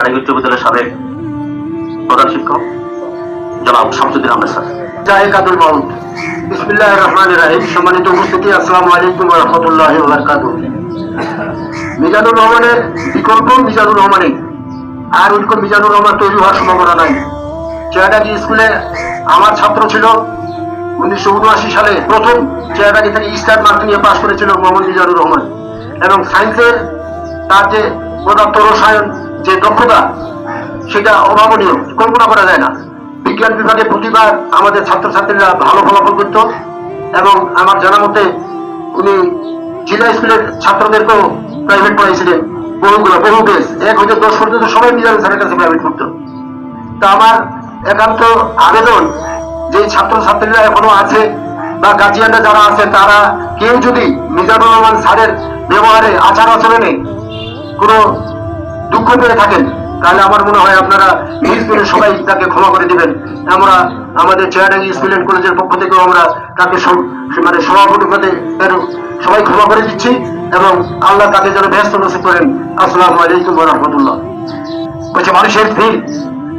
উচ্চ বিদ্যালয়ের সাবেক প্রধান শিক্ষক, জনাব শামসুদ্দিন আহমেদ স্যার। আব্দুল মাউদ বিসমিল্লাহ রহমান রাহিম। সম্মানিত উপস্থিতি আলাইকুম রহমতুল্লাহ মিজানুর রহমানের বিকল্প মিজানুর আর ওইরকম মিজানুর রহমান তৈরি হওয়ার সম্ভাবনা নাই। চেয়ারডাকি স্কুলে আমার ছাত্র ছিল, উনিশশো উনআশি সালে প্রথম চেয়ারডাকি থেকে স্টার মার্ক নিয়ে পাশ করেছিল মোহাম্মদ মিজানুর রহমান। এবং সায়েন্সের তার যে পদার্থ রসায়ন যে দক্ষতা, সেটা অভাবনীয়, কল্পনা করা যায় না। বিজ্ঞান বিভাগে প্রতিবার আমাদের ছাত্রছাত্রীরা ভালো ফলাফল করত এবং আমার জানা মতে উনি জেলা স্কুলের ছাত্রদেরকেও প্রাইভেট পড়াইছিলেন। বহুগুলো, বহু বেশ এক হইতে দশ পর্যন্ত সবাই মিজানুর স্যারের কাছে প্রাইভেট করতো তা আমার একান্ত আবেদন যে ছাত্রছাত্রীরা এখনও আছে বা গার্জিয়ানরা যারা আছে, তারা কেউ যদি মিজানুর রহমান স্যারের ব্যবহারে আচার আচরণে কোনো দুঃখ পেয়ে থাকেন। তাহলে আমার মনে হয় আপনারা এই সবাই তাকে ক্ষমা করে দিবেন। আমরা আমাদের চেয়ারডাঙ্গি স্কুল কলেজের পক্ষ থেকেও আমরা তাকে মানে সভাপতি পদে সবাই ক্ষমা করে দিচ্ছি এবং আল্লাহ তাকে যেন ব্যস্ত নসিব করেন। আসসালামু আলাইকুম রহমতুল্লাহ। বলছে, মানুষের ভিড়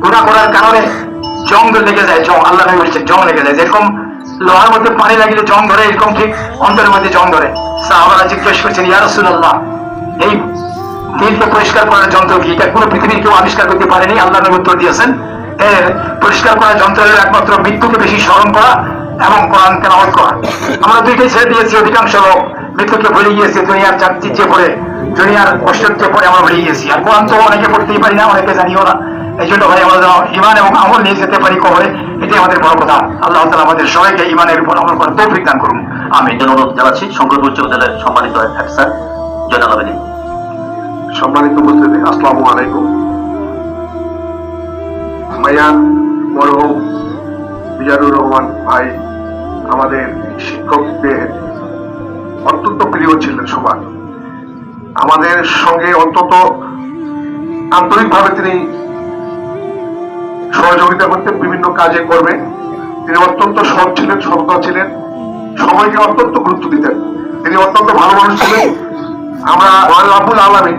গুণা করার কারণে জং লেগে যায়, জং, আল্লাহ নবী বলছে জং লেগে যায়। যেরকম লোহার মধ্যে পানি লাগলে জং ধরে, এরকম ঠিক অন্তরের মধ্যে জং ধরে। সাহাবারা জিজ্ঞেস করছেন, ইয়া রাসূলুল্লাহ, এই দিলকে পরিষ্কার করার যন্ত্র কি? এটা কোনো পৃথিবীর কেউ আবিষ্কার করতে পারেনি, আল্লাহ উত্তর দিয়েছেন। এর পরিষ্কার করার যন্ত্র হলো একমাত্র মৃত্যুকে বেশি স্মরণ করা এবং কোরআন তেলাওয়াত করা। আমরা দুইটাই ছেড়ে দিয়েছি, অধিকাংশ লোক মৃত্যুকে ভুলে গিয়েছে, দুনিয়ার চাকচির পড়ে, দুনিয়ার কষ্টের পরে আমরা ভুলে গিয়েছি। আর কোরআন তো অনেকে পড়তেই পারি না, অনেকে জানিও না। এই জন্য ভাই, আমরা ইমান এবং আমল নিয়ে যেতে পারি কবে এটাই আমাদের বড় কথা। আল্লাহ তালা আমাদের সবাইকে ইমানের উপর আমল করার তৌফিক দান করুন। আমি অনুরোধ জানাচ্ছি। শঙ্করপুর উচ্চ বিদ্যালয়ের সম্মানিত হেড স্যার, জয়নাল আবেদিন সম্মানিত উপস্থিতি, আসসালামু আলাইকুম। মাইয়ান মরহুম মিজানুর রহমান ভাই, আমাদের শিক্ষকদের অত্যন্ত প্রিয় ছিলেন সবার। আমাদের সঙ্গে অন্তত আন্তরিকভাবে তিনি সহযোগিতা করতেন বিভিন্ন কাজে করবে তিনি অত্যন্ত সৎ ছিলেন, সততা ছিলেন। সময়কে অত্যন্ত গুরুত্ব দিতেন। তিনি অত্যন্ত ভালো মানুষ ছিলেন। আমরা রাবুল আলমী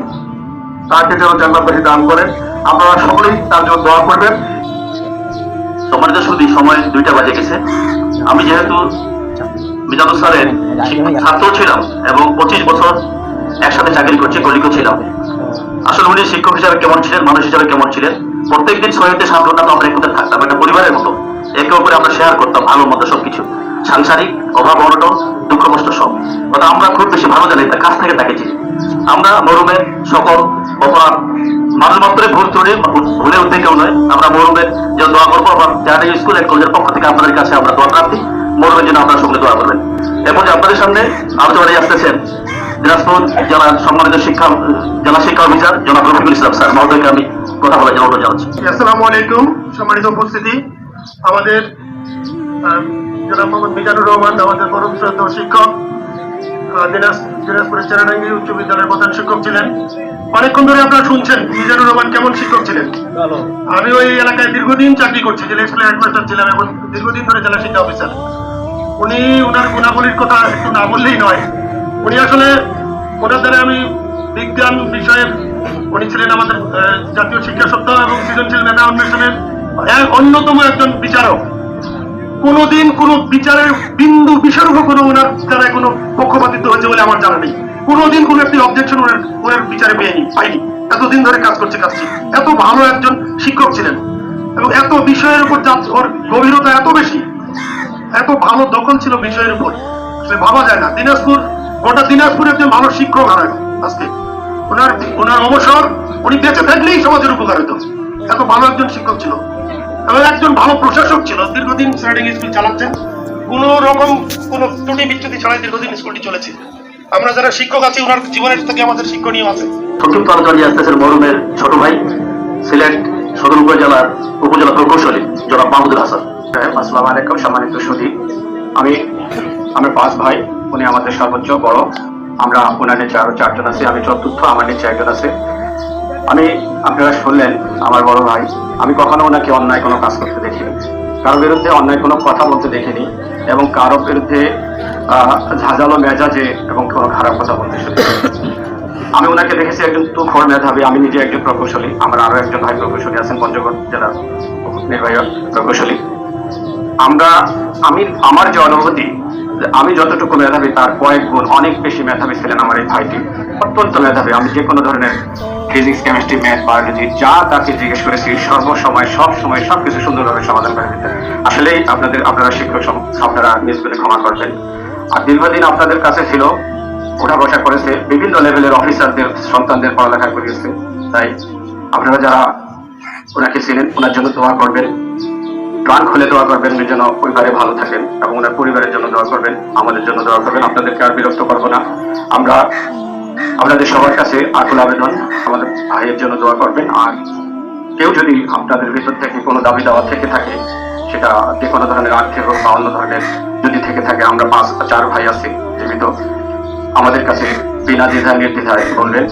তাকে যেন জান্নাতবাসী দান করেন। আপনারা সকলেই তার জন্য দোয়া করবেন। সম্মানিত সুদী সময় দুইটা বাজে গেছে। আমি যেহেতু মিজানুর স্যারের ছাত্র ছিলাম এবং পঁচিশ বছর একসাথে চাকরি করছি কলিগও ছিলাম। আসলে উনি শিক্ষক হিসাবে কেমন ছিলেন, মানুষ হিসাবে কেমন ছিলেন, প্রত্যেকদিন হতে সাত ঘণ্টা তো আমরা একসাথে থাকতাম, একটা পরিবারের মতো। একে অপরে আমরা শেয়ার করতাম, ভালো মতো সবকিছু। সাংসারিক, অভাব, অনটন, দুঃখ, কষ্ট সব। কথা আমরা খুব বেশি ভালো জানি তার কাছ থেকে তাকে চিনি আমরা মরুমের সকল মানুষ মাত্রে ভুল ত্রুটি, ভুলে উঠতে কেউ নয়। আমরা মরুমের যে দোয়া করব আবার যারা স্কুল এক কলেজের পক্ষ থেকে আপনাদের কাছে আমরা দোয়া প্রার্থী মরুমের জন্য আপনার সঙ্গে দোয়া করবেন। এরপর আপনাদের সামনে আলোচনায় আসতেছেন দিনাজপুর জেলা সম্মানিত শিক্ষা, জেলা শিক্ষা অফিসার জনাব রফিকুল ইসলাম স্যার। মহোদয়কে আমি কথা বলার জন্য অনুরোধ জানাচ্ছি। আসসালামু আলাইকুম। সম্মানিত উপস্থিতি। আমাদের জনাব মোহাম্মদ মিজানুর রহমান, আমাদের পরম শ্রদ্ধ শিক্ষক দিনাজ- দিনাজপুরের চেরাডাঙ্গি উচ্চ বিদ্যালয়ের প্রধান শিক্ষক ছিলেন। অনেকক্ষণ ধরে আপনারা শুনছেন মিজানুর রহমান কেমন শিক্ষক ছিলেন? আমি ওই এলাকায় দীর্ঘদিন চাকরি করছি জেলা স্কুলের হেডমাস্টার ছিলাম এবং দীর্ঘদিন ধরে জেলা শিক্ষা অফিসার। উনি ওনার গুণাবলীর কথা একটু না বললেই নয়। উনি আসলে ওনার দ্বারা আমি বিজ্ঞান বিষয়ের উনি ছিলেন আমাদের জাতীয় শিক্ষা সপ্তাহ এবং সৃজনশীল মেধা অন্বেষণের অন্যতম একজন বিচারক। কোনোদিন কোনো বিচারের বিন্দু বিসর্গ কোনো ওনার দ্বারা কোনো পক্ষপাতিত্ব হয়েছে বলে আমার জানা নেই। কোনোদিন কোনো একটি অবজেকশন ওনার ওনার বিচারে পেয়নি পাইনি। এতদিন ধরে কাজ করছে, কাজটি। এত ভালো একজন শিক্ষক ছিলেন। এবং এত বিষয়ের উপর যা ওর গভীরতা এত বেশি, এত ভালো দখল ছিল বিষয়ের উপর। সে ভাবা যায় না। দিনাজপুর, গোটা দিনাজপুর একজন ভালো শিক্ষক হারায় আজকে, ওনার ওনার অবসর উনি বেঁচে থাকলেই সমাজের উপকার হতো। এত ভালো একজন শিক্ষক ছিল। এবং একজন ভালো প্রশাসক ছিল। দীর্ঘদিন স্কুল চালাচ্ছেন। কোন রকম কোন ত্রুটি বিচ্যুতি ছাড়াই দীর্ঘদিন স্কুলটি চলেছে। আমরা যারা শিক্ষক আছি, ওনার জীবনের থেকে আমাদের শিক্ষণীয় আছে। সংক্ষিপ্ত আলোচনা নিয়ে আসতেছেন মরুমের ছোট ভাই, সিলেট সদর উপজেলার উপজেলা প্রকৌশলী, জনাব মাহমুদুল হাসান। আসসালামু আলাইকুম, সম্মানিত সুদী আমি আমার পাঁচ ভাই, উনি আমাদের সর্বোচ্চ বড়। আমরা ওনার নিচে আরও চারজন আছে, আমি চতুর্থ, আমার নিচে একজন আছে। আমি, আপনারা শুনলেন, আমার বড় ভাই। আমি কখনো ওনাকে অন্যায় কোনো কাজ করতে দেখিনি। কারোর বিরুদ্ধে অন্যায় কোনো কথা বলতে দেখিনি এবং কারও বিরুদ্ধে ঝাঁঝালো মেজাজে এবং কোনো খারাপ কথা বলতে আমি ওনাকে দেখেছি একজন তুখর মেধাবী, আমি নিজে একজন প্রকৌশলী, আমার আরও একজন ভাই প্রকৌশলী আছেন, পঞ্চগড় জেলার নির্বাহী প্রকৌশলী। আমরা, আমি, আমার যে অনুভূতি আমি যতটুকু মেধাবী, তার কয়েক গুণ অনেক বেশি মেধাবী ছিলেন আমার এই ভাইটি। অত্যন্ত মেধাবী। আমি যে কোনো ধরনের ফিজিক্স কেমিস্ট্রি ম্যাথ বায়োলজি যা তাকে জিজ্ঞেস করেছি, সর্বসময় সব সময় সবকিছু সুন্দরভাবে সমাধান করে দিতেন আসলেই আপনাদের, আপনারা শিক্ষক আপনারা মিস করে ক্ষমা করবেন। আর দীর্ঘদিন আপনাদের কাছে ছিল, ওঠা বসা করেছে, বিভিন্ন লেভেলের অফিসারদের সন্তানদের পড়ালেখা করিয়েছে। তাই আপনারা যারা ওনাকে ছিলেন ওনার জন্য দোয়া করবেন। প্রাণ খুলে দোয়া করবেন যেন পরিবারে ভালো থাকেন এবং ওনার পরিবারের জন্য দোয়া করবেন, আমাদের জন্য দোয়া করবেন। আপনাদেরকে আর বিরক্ত করব না। আমরা আপনাদের সবার কাছে আকুল আবেদন, আমাদের ভাইয়ের জন্য দোয়া করবেন। আর কেউ যদি আপনাদের ভিতর থেকে কোনো দাবি দাওয়া থেকে থাকে, সেটা যে কোনো ধরনের আর্থিক হোক বা অন্য ধরনের যদি থেকে থাকে, আমরা পাঁচ চার ভাই আছি জীবিত আমাদের কাছে বিনা দ্বিধা নির্দ্বিধায় বলবেন